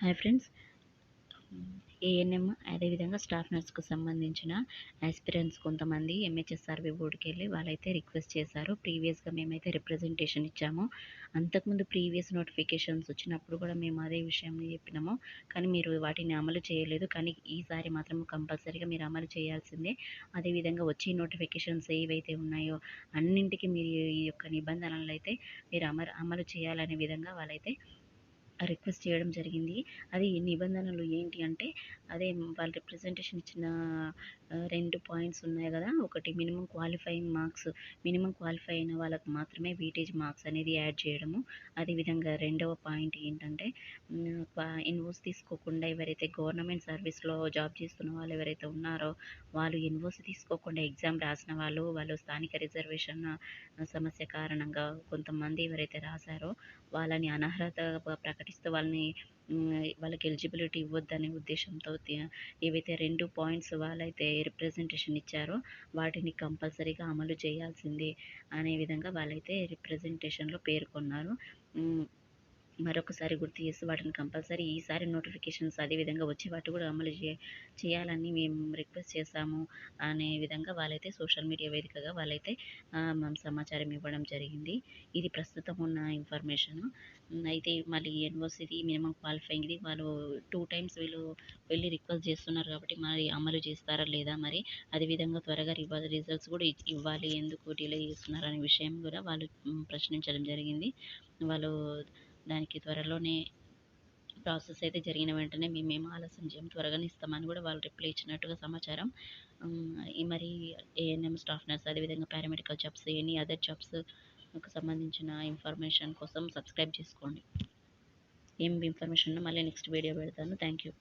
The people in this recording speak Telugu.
Hi friends. ఏఎన్ఎం అదేవిధంగా స్టాఫ్ నర్స్కు సంబంధించిన ఆస్పిరెంట్స్ కొంతమంది ఎంహెచ్ఎస్ సర్వే బోర్డుకి వెళ్ళి వాళ్ళైతే రిక్వెస్ట్ చేశారు. ప్రీవియస్గా మేమైతే రిప్రజెంటేషన్ ఇచ్చాము. అంతకుముందు ప్రీవియస్ నోటిఫికేషన్స్ వచ్చినప్పుడు కూడా మేము అదే విషయం చెప్పినాము. కానీ మీరు వాటిని అమలు చేయలేదు. కానీ ఈసారి మాత్రం కంపల్సరీగా మీరు అమలు చేయాల్సిందే. అదేవిధంగా వచ్చే నోటిఫికేషన్స్ ఏవైతే ఉన్నాయో అన్నింటికి మీరు ఈ యొక్క నిబంధనలు అయితే మీరు అమలు అమలు చేయాలనే విధంగా వాళ్ళైతే రిక్వెస్ట్ చేయడం జరిగింది. అది నిబంధనలు ఏంటి అంటే అదే వాళ్ళు రిప్రజెంటేషన్ ఇచ్చిన రెండు పాయింట్స్ ఉన్నాయి కదా. ఒకటి minimum qualifying marks minimum qualify అయిన వాళ్ళకు మాత్రమే వీటేజ్ మార్క్స్ అనేది యాడ్ చేయడము. అదేవిధంగా రెండవ పాయింట్ ఏంటంటే ఇన్వోస్ తీసుకోకుండా ఎవరైతే గవర్నమెంట్ సర్వీస్లో జాబ్ చేస్తున్న వాళ్ళు ఎవరైతే ఉన్నారో వాళ్ళు ఇన్వోస్ తీసుకోకుండా ఎగ్జామ్ రాసిన వాళ్ళు వాళ్ళు స్థానిక రిజర్వేషన్ సమస్య కారణంగా కొంతమంది ఎవరైతే రాశారో వాళ్ళని అనర్హత ప్రకటిస్తూ వాళ్ళని వాళ్ళకి ఎలిజిబిలిటీ ఇవ్వద్దనే ఉద్దేశంతో ఏవైతే రెండు పాయింట్స్ వాళ్ళైతే రిప్రజెంటేషన్ ఇచ్చారో వాటిని కంపల్సరీగా అమలు చేయాల్సింది అనే విధంగా వాళ్ళైతే రిప్రజెంటేషన్లో పేర్కొన్నారు. మరొకసారి గుర్తు చేసి వాటిని కంపల్సరీ ఈసారి నోటిఫికేషన్స్ అదే విధంగా వాటి కూడా అమలు చే చేయాలని మేము రిక్వెస్ట్ చేశాము అనే విధంగా వాళ్ళైతే సోషల్ మీడియా వేదికగా వాళ్ళైతే మేము సమాచారం ఇవ్వడం జరిగింది. ఇది ప్రస్తుతం ఉన్న ఇన్ఫర్మేషన్. అయితే మళ్ళీ యూనివర్సిటీ మినిమం క్వాలిఫైయింగ్ది వాళ్ళు టూ టైమ్స్ వీళ్ళు వెళ్ళి రిక్వెస్ట్ చేస్తున్నారు కాబట్టి మరి అమలు చేస్తారా లేదా మరి అదేవిధంగా త్వరగా రివ రిజల్ట్స్ కూడా ఇవ్వాలి ఎందుకు డిలే చేస్తున్నారు అనే విషయం కూడా వాళ్ళు ప్రశ్నించడం జరిగింది. వాళ్ళు దానికి త్వరలోనే ప్రాసెస్ అయితే జరిగిన వెంటనే మేమేం ఆలస్యం చేయం త్వరగానే ఇస్తామని కూడా వాళ్ళు రిప్లై ఇచ్చినట్టుగా సమాచారం. ఈ మరి ఏఎన్ఎం స్టాఫ్ నర్స్ అదేవిధంగా paramedical jobs any other jobs సంబంధించిన ఇన్ఫర్మేషన్ కోసం సబ్స్క్రైబ్ చేసుకోండి. ఏం ఇన్ఫర్మేషన్ మళ్ళీ నెక్స్ట్ వీడియో పెడతాను. Thank you